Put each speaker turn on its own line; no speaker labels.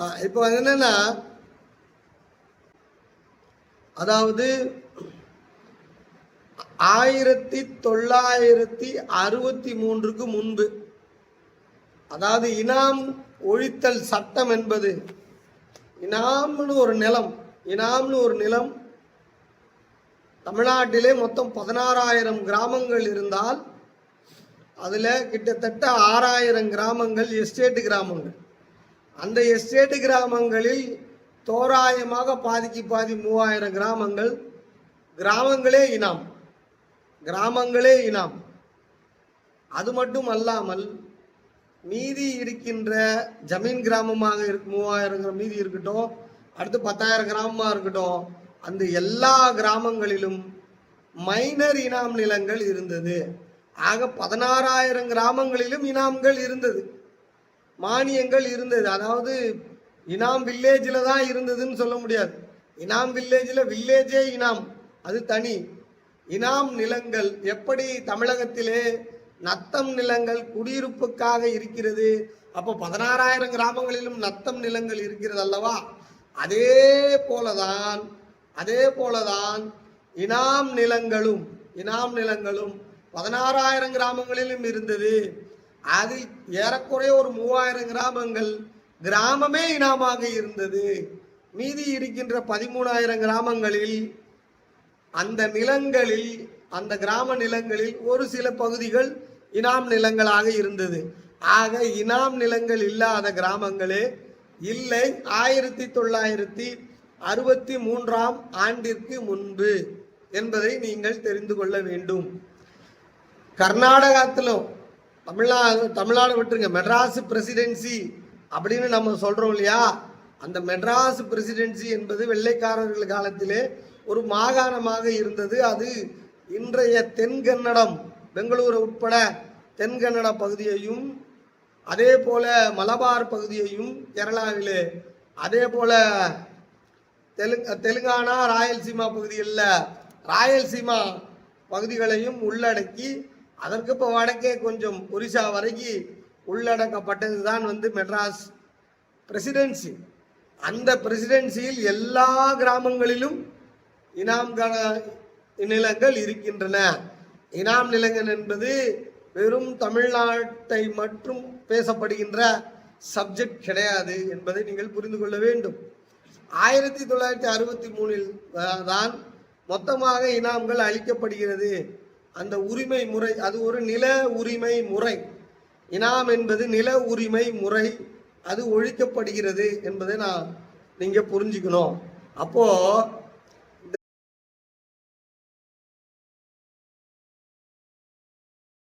இப்போ என்னன்னா அதாவது ஆயிரத்தி தொள்ளாயிரத்தி அறுபத்தி மூன்றுக்கு முன்பு அதாவது இனாம் ஒழித்தல் சட்டம் என்பது இனாம்னு ஒரு நிலம் இனாம்னு ஒரு நிலம் தமிழ்நாட்டிலே மொத்தம் பதினாறாயிரம் கிராமங்கள் இருந்தால் அதில் கிட்டத்தட்ட ஆறாயிரம் கிராமங்கள் எஸ்டேட்டு கிராமங்கள். அந்த எஸ்டேட்டு கிராமங்களில் தோராயமாக பாதிக்கு பாதி மூவாயிரம் கிராமங்கள் கிராமங்களே இனாம். கிராமங்களே இனாம். அது மட்டும் அல்லாமல் மீதி இருக்கின்ற ஜமீன் கிராமமாக இருக்கு மூவாயிரம் மீதி இருக்கட்டும் அடுத்து பத்தாயிரம் கிராமமாக இருக்கட்டும் அந்த எல்லா கிராமங்களிலும் மைனர் இனாம் நிலங்கள் இருந்தது. ஆக பதினாறாயிரம் கிராமங்களிலும் இனாம்கள் இருந்தது. மானியங்கள் இருந்தது. அதாவது இனாம் வில்லேஜில் தான் இருந்ததுன்னு சொல்ல முடியாது. இனாம் வில்லேஜில் வில்லேஜே இனாம். அது தனி. இனாம் நிலங்கள் எப்படி தமிழகத்திலே நத்தம் நிலங்கள் குடியிருப்புக்காக இருக்கிறது? அப்போ பதினாறாயிரம் கிராமங்களிலும் நத்தம் நிலங்கள் இருக்கிறது அல்லவா? அதே போலதான் அதே போலதான் இனாம் நிலங்களும் இனாம் நிலங்களும் பதினாறாயிரம் கிராமங்களிலும் இருந்தது. அது ஏறக்குறைய ஒரு மூவாயிரம் கிராமங்கள் கிராமமே இனாமாக இருந்தது. மீதி இருக்கின்ற பதிமூணாயிரம் கிராமங்களில் அந்த நிலங்களில் அந்த கிராம நிலங்களில் ஒரு சில பகுதிகள் இனாம் நிலங்களாக இருந்தது. ஆக இனாம் நிலங்கள் இல்லாத கிராமங்களே இல்லை. ஆயிரத்தி தொள்ளாயிரத்தி அறுபத்தி மூன்றாம் ஆண்டிற்கு முன்பு என்பதை நீங்கள் தெரிந்து கொள்ள வேண்டும். கர்நாடகத்திலும் தமிழ்நாடு தமிழ்நாடு விட்டுருங்க. மெட்ராஸ் பிரசிடென்சி அப்படின்னு நம்ம சொல்கிறோம் இல்லையா? அந்த மெட்ராஸ் பிரசிடென்சி என்பது வெள்ளைக்காரர்கள் காலத்திலே ஒரு மாகாணமாக இருந்தது. அது இன்றைய தென்கன்னடம் பெங்களூரு உட்பட தென்கன்னட பகுதியையும் அதே போல மலபார் பகுதியையும் கேரளாவிலே அதே போல தெலுங்கு தெலுங்கானா ராயல்சீமா பகுதிகளில் ராயல்சீமா பகுதிகளையும் உள்ளடக்கி அதற்கு இப்போ வடக்கே கொஞ்சம் ஒரிசா வரைக்கும் உள்ளடக்கப்பட்டது தான் வந்து மெட்ராஸ் பிரசிடென்சி. அந்த பிரசிடென்சியில் எல்லா கிராமங்களிலும் இனாம் நிலங்கள் இருக்கின்றன. இனாம் நிலங்கள் என்பது வெறும் தமிழ்நாட்டை மட்டும் பேசப்படுகின்ற சப்ஜெக்ட் கிடையாது என்பதை நீங்கள் புரிந்து கொள்ள வேண்டும். ஆயிரத்தி தொள்ளாயிரத்தி அறுபத்தி மூணில் தான் மொத்தமாக இனாம்கள் அளிக்கப்படுகிறது அந்த உரிமை முறை அது ஒரு நில உரிமை முறை. இனாம் என்பது நில உரிமை முறை. அது ஒழிக்கப்படுகிறது என்பதை நான் நீங்கள் புரிஞ்சுக்கணும். அப்போது